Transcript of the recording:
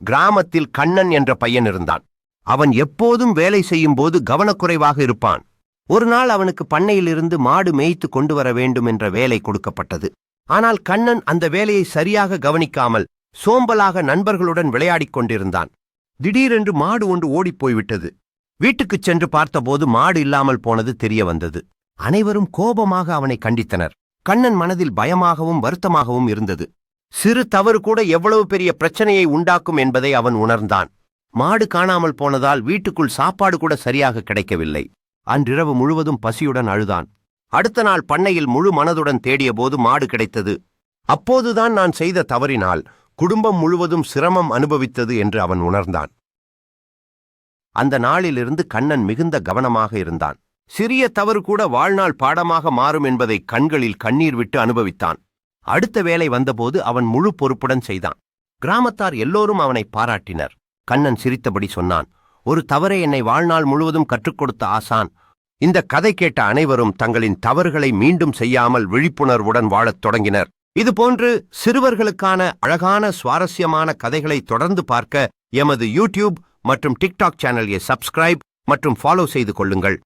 கிராமத்தில் கண்ணன் என்ற பையன் இருந்தான். அவன் எப்போதும் வேலை செய்யும் போது கவனக்குறைவாக இருப்பான். ஒரு நாள் அவனுக்கு பண்ணையிலிருந்து மாடு மேய்த்து கொண்டு வர வேண்டும் என்ற வேலை கொடுக்கப்பட்டது. ஆனால் கண்ணன் அந்த வேலையை சரியாக கவனிக்காமல் சோம்பலாக நண்பர்களுடன் விளையாடிக் கொண்டிருந்தான். திடீரென்று மாடு ஒன்று ஓடிப் போய்விட்டது. வீட்டுக்குச் சென்று பார்த்தபோது மாடு இல்லாமல் போனது தெரிய வந்தது. அனைவரும் கோபமாக அவனை கண்டித்தனர். கண்ணன் மனதில் பயமாகவும் வருத்தமாகவும் இருந்தது. சிறு தவறு கூட எவ்வளவு பெரிய பிரச்சனையை உண்டாக்கும் என்பதை அவன் உணர்ந்தான். மாடு காணாமல் போனதால் வீட்டுக்குள் சாப்பாடு கூட சரியாக கிடைக்கவில்லை. அன்றிரவு முழுவதும் பசியுடன் அழுதான். அடுத்த நாள் பண்ணையில் முழு மனதுடன் தேடியபோது மாடு கிடைத்தது. அப்போதுதான் நான் செய்த தவறினால் குடும்பம் முழுவதும் சிரமம் அனுபவித்தது என்று அவன் உணர்ந்தான். அந்த நாளிலிருந்து கண்ணன் மிகுந்த கவனமாக இருந்தான். சிறிய தவறு கூட வாழ்நாள் பாடமாக மாறும் என்பதை கண்களில் கண்ணீர் விட்டு அனுபவித்தான். அடுத்த வேலை வந்தபோது அவன் முழு பொறுப்புடன் செய்தான். கிராமத்தார் எல்லோரும் அவனை பாராட்டினர். கண்ணன் சிரித்தபடி சொன்னான் ஒரு தவறை என்னை வாழ்நாள் முழுவதும் கற்றுக் கொடுத்த ஆசான் இந்த கதை கேட்ட அனைவரும் தங்களின் தவறுகளை மீண்டும் செய்யாமல் விழிப்புணர்வுடன் வாழத் தொடங்கினர். இதுபோன்று சிறுவர்களுக்கான அழகான சுவாரஸ்யமான கதைகளை தொடர்ந்து பார்க்க எமது யூடியூப் மற்றும் டிக்டாக் சேனலை சப்ஸ்கிரைப் மற்றும் ஃபாலோ செய்து கொள்ளுங்கள்.